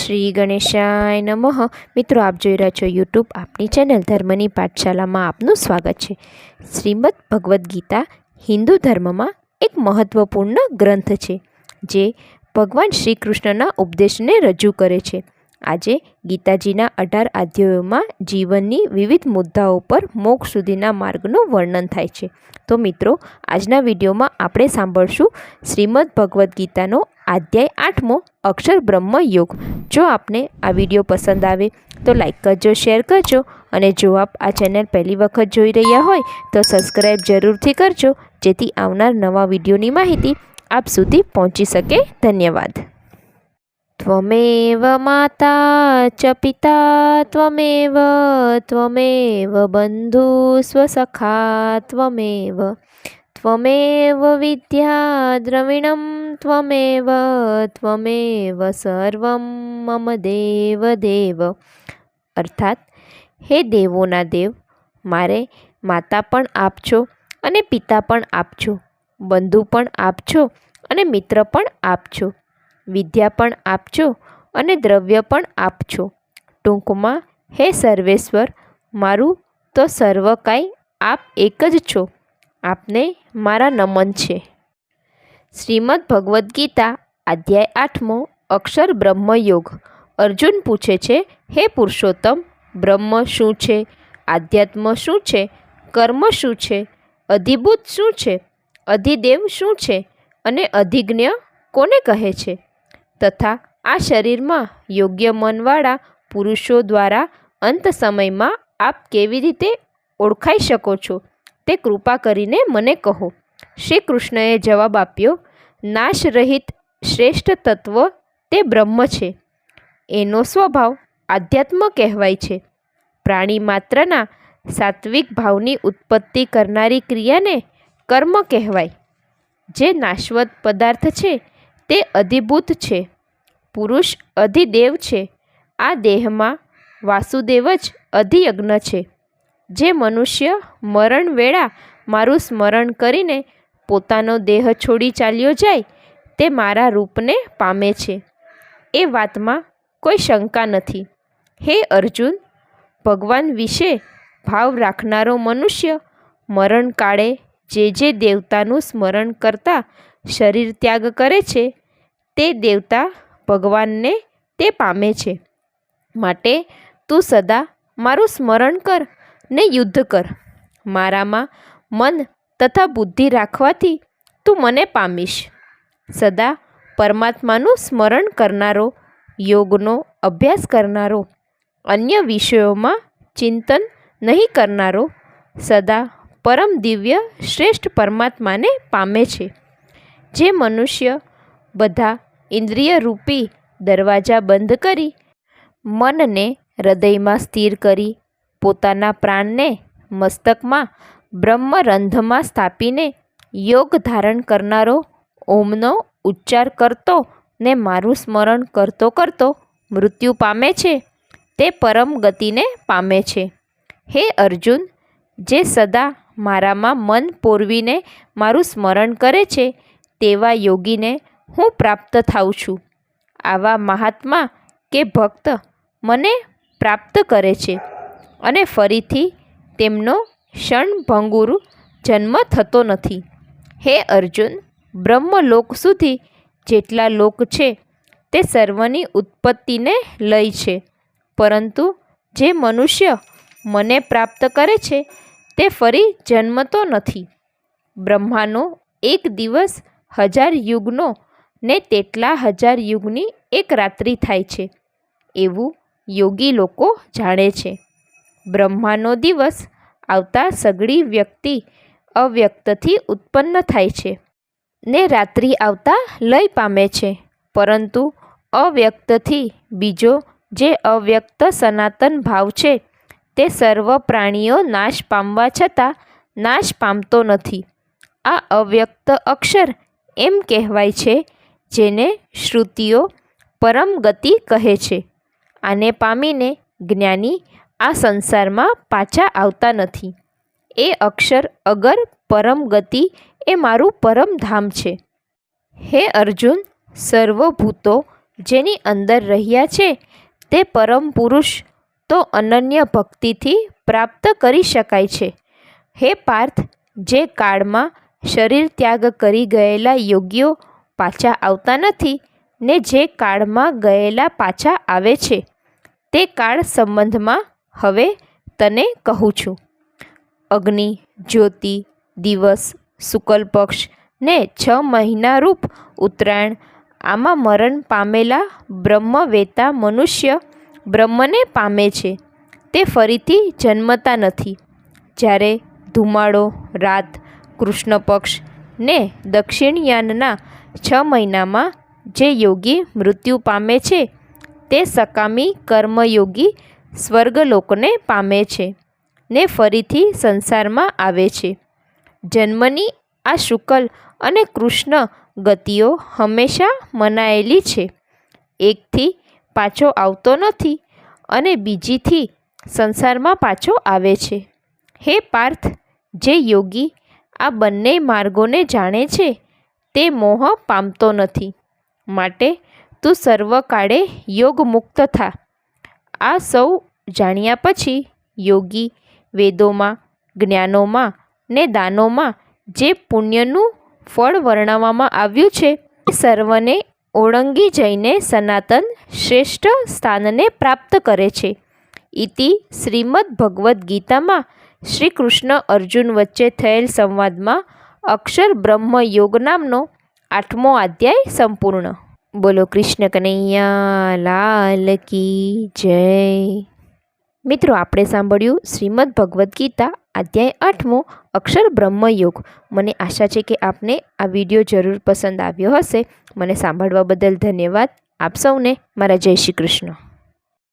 શ્રી ગણેશાય નમઃ. મિત્રો, આપ જોઈ રહ્યા છો યુટ્યુબ આપની ચેનલ ધર્મની પાઠશાલામાં આપનું સ્વાગત છે. શ્રીમદ ભગવદ્ ગીતા હિન્દુ ધર્મમાં એક મહત્વપૂર્ણ ગ્રંથ છે, જે ભગવાન શ્રી કૃષ્ણના ઉપદેશને રજૂ કરે છે. આજે ગીતાજીના અઢાર અધ્યાયોમાં જીવનની વિવિધ મુદ્દાઓ પર મોક્ષ સુધીના માર્ગનું વર્ણન થાય છે. તો મિત્રો, આજના વિડીયોમાં આપણે સાંભળશું શ્રીમદ ભગવદ્ ગીતાનો અધ્યાય આઠમો અક્ષર બ્રહ્મ યોગ. જો આપને આ વીડિયો પસંદ આવે, તો લાઈક કરજો, શેર કરજો અને જો આપ આ ચેનલ પહેલી વખત જોઈ રહ્યા હોય, તો સબસ્ક્રાઈબ જરૂરથી કરજો, જેથી આવનાર નવા વિડીયોની માહિતી આપ સુધી પહોંચી શકે. ધન્યવાદ. ત્વમેવ માતા ચ પિતા ત્વમેવ ત્વમેવ બંધુ સ્વસખા ત્વમેવ ત્વમેવ વિદ્યા દ્રવિણમ ત્વમેવ ત્વમેવ સર્વમ મમ દેવ દેવ અર્થાત હે દેવોના દેવ મારે માતા પણ આપજો અને પિતા પણ આપજો બંધુ પણ આપજો અને મિત્ર પણ આપજો વિદ્યા પણ આપજો અને દ્રવ્ય પણ આપજો. ટૂંકમાં, હે સર્વેશ્વર, મારું તો સર્વ કાંઈ આપ એક જ છો. આપને મારા નમન છે. શ્રીમદ ભગવદ્ ગીતા, અધ્યાય આઠમો, અક્ષર બ્રહ્મયોગ. અર્જુન પૂછે છે, હે પુરુષોત્તમ, બ્રહ્મ શું છે? આધ્યાત્મ શું છે? કર્મ શું છે? અધિભૂત શું છે? અધિદેવ શું છે? અને અધિજ્ઞ કોને કહે છે? તથા આ શરીરમાં યોગ્ય મનવાળા પુરુષો દ્વારા અંત સમયમાં આપ કેવી રીતે ઓળખાઈ શકો છો તે કૃપા કરીને મને કહો. શ્રી કૃષ્ણએ જવાબ આપ્યો નાશ રહિત શ્રેષ્ઠ તત્વ તે બ્રહ્મ છે. એનો સ્વભાવ આધ્યાત્મ કહેવાય છે. પ્રાણી માત્રના સાત્વિક ભાવની ઉત્પત્તિ કરનારી ક્રિયાને કર્મ કહેવાય. જે નાશવત પદાર્થ છે તે અધિભૂત છે. પુરુષ અધિદેવ છે. આ દેહમાં વાસુદેવ જ અધિયજ્ઞ છે. જે મનુષ્ય મરણ વેળા મારું સ્મરણ કરીને પોતાનો દેહ છોડી ચાલ્યો જાય, તે મારા રૂપને પામે છે. એ વાતમાં કોઈ શંકા નથી. હે અર્જુન, ભગવાન વિશે ભાવ રાખનારો મનુષ્ય મરણકાળે જે જે દેવતાનું સ્મરણ કરતા શરીર ત્યાગ કરે છે તે દેવતા ભગવાનને તે પામે છે. માટે તું સદા મારું સ્મરણ કર ને યુદ્ધ કર. મારામાં મન તથા બુદ્ધિ રાખવાથી તું મને પામીશ. સદા પરમાત્માનું સ્મરણ કરનારો, યોગનો અભ્યાસ કરનારો, અન્ય વિષયોમાં ચિંતન નહીં કરનારો, સદા પરમ દિવ્ય શ્રેષ્ઠ પરમાત્માને પામે છે. જે મનુષ્ય બધા ઇન્દ્રિય રૂપી દરવાજા બંધ કરી મનને હૃદયમાં સ્થિર કરી પોતાના પ્રાણને મસ્તકમાં બ્રહ્મરંધમાં સ્થાપીને યોગ ધારણ કરનારો ઓમનો ઉચ્ચાર કરતો ને મારું સ્મરણ કરતો કરતો મૃત્યુ પામે છે. તે પરમ ગતિને પામે છે. હે અર્જુન, જે સદા મારામાં મન પોરવીને મારું સ્મરણ કરે છે, તેવા યોગીને હું પ્રાપ્ત થાઉં છું. આવા મહાત્મા કે ભક્ત મને પ્રાપ્ત કરે છે અને ફરીથી તેમનો ક્ષણભંગુર જન્મ થતો નથી. હે અર્જુન, બ્રહ્મલોક સુધી જેટલા લોક છે તે સર્વની ઉત્પત્તિને લઈ છે, પરંતુ જે મનુષ્ય મને પ્રાપ્ત કરે છે તે ફરી જન્મતો નથી. બ્રહ્માનો એક દિવસ હજાર યુગનો ને તેટલા હજાર યુગની એક રાત્રિ થાય છે. એવું યોગી લોકો જાણે છે. બ્રહ્માનો દિવસ આવતા સગળી વ્યક્તિ અવ્યક્તથી ઉત્પન્ન થાય છે ને રાત્રિ આવતા લય પામે છે. પરંતુ અવ્યક્તથી બીજો જે અવ્યક્ત સનાતન ભાવ છે તે સર્વ પ્રાણીઓ નાશ પામવા છતાં નાશ પામતો નથી. આ અવ્યક્ત અક્ષર એમ કહેવાય છે જેને શ્રુતિઓ પરમ ગતિ કહે છે. આને પામીને જ્ઞાની આ સંસારમાં પાછા આવતા નથી. એ અક્ષર અગર પરમ ગતિ એ મારું પરમ ધામ છે. હે અર્જુન, સર્વભૂતો જેની અંદર રહ્યા છે તે પરમ પુરુષ તો અનન્ય ભક્તિથી પ્રાપ્ત કરી શકાય છે. હે પાર્થ, જે કાળમાં શરીર ત્યાગ કરી ગયેલા યોગીઓ પાછા આવતા નથી ને જે કાળમાં ગયેલા પાછા આવે છે, તે કાળ સંબંધમાં હવે તને કહું છું. અગ્નિ, જ્યોતિ, દિવસ, શુકલ પક્ષ ને છ મહિના રૂપ ઉત્તરાયણ, આમાં મરણ પામેલા બ્રહ્મવેતા મનુષ્ય બ્રહ્મને પામે છે, તે ફરીથી જન્મતા નથી. જ્યારે ધુમાડો, રાત, કૃષ્ણ પક્ષ ને દક્ષિણયાનના છ મહિનામાં જે યોગી મૃત્યુ પામે છે, તે સકામી કર્મયોગી સ્વર્ગલોકને પામે છે ને ફરીથી સંસારમાં આવે છે. જન્મની આ શુકલ અને કૃષ્ણ ગતિઓ હંમેશા મનાયેલી છે. એકથી પાછો આવતો નથી અને બીજીથી સંસારમાં પાછો આવે છે. હે પાર્થ, જે યોગી આ બંને માર્ગોને જાણે છે તે મોહ પામતો નથી. માટે તું સર્વકાળે યોગ મુક્ત થા. આ સૌ જાણ્યા પછી યોગી વેદોમાં, જ્ઞાનોમાં ને દાનોમાં જે પુણ્યનું ફળ વર્ણવવામાં આવ્યું છે એ સર્વને ઓળંગી જઈને સનાતન શ્રેષ્ઠ સ્થાનને પ્રાપ્ત કરે છે. ઇતિ શ્રીમદ ભગવદ્ ગીતામાં શ્રી કૃષ્ણ અર્જુન વચ્ચે થયેલ સંવાદમાં અક્ષર બ્રહ્મ યોગ નામનો આઠમો અધ્યાય સંપૂર્ણ. બોલો કૃષ્ણ કનૈયા, લાલ કી જય. મિત્રો, આપણે સાંભળ્યું શ્રીમદ ભગવદ્ ગીતા, અધ્યાય આઠમો, અક્ષર બ્રહ્મયોગ મને આશા છે કે આપને આ વીડિયો જરૂર પસંદ આવ્યો હશે. મને સાંભળવા બદલ ધન્યવાદ. આપ સૌને મારા જય શ્રી કૃષ્ણ.